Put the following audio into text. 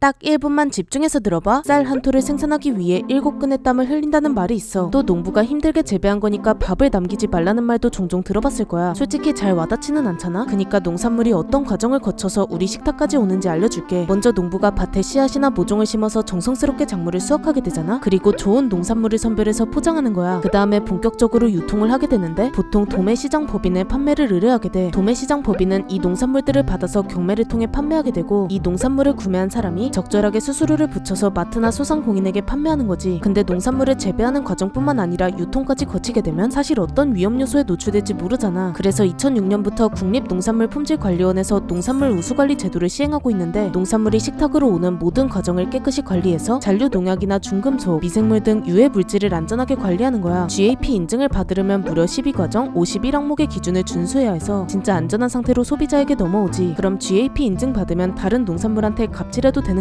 딱 1분만 집중해서 들어봐. 쌀 한 톨을 생산하기 위해 7근의 땀을 흘린다는 말이 있어. 또 농부가 힘들게 재배한 거니까 밥을 남기지 말라는 말도 종종 들어봤을 거야. 솔직히 잘 와닿지는 않잖아. 그니까 농산물이 어떤 과정을 거쳐서 우리 식탁까지 오는지 알려줄게. 먼저 농부가 밭에 씨앗이나 모종을 심어서 정성스럽게 작물을 수확하게 되잖아. 그리고 좋은 농산물을 선별해서 포장하는 거야. 그 다음에 본격적으로 유통을 하게 되는데 보통 도매시장 법인에 판매를 의뢰하게 돼. 도매시장 법인은 이 농산물들을 받아서 경매를 통해 판매하게 되고 이 농산물을 구매한 사람이 적절하게 수수료를 붙여서 마트나 소상공인에게 판매하는 거지. 근데 농산물을 재배하는 과정뿐만 아니라 유통까지 거치게 되면 사실 어떤 위험 요소에 노출될지 모르잖아. 그래서 2006년부터 국립농산물품질관리원에서 농산물 우수관리 제도를 시행하고 있는데 농산물이 식탁으로 오는 모든 과정을 깨끗이 관리해서 잔류 농약이나 중금속, 미생물 등 유해 물질을 안전하게 관리하는 거야. GAP 인증을 받으려면 무려 12과정 51항목의 기준을 준수해야 해서 진짜 안전한 상태로 소비자에게 넘어오지. 그럼 GAP 인증 받으면 다른 농산물한테 갑질해도 되는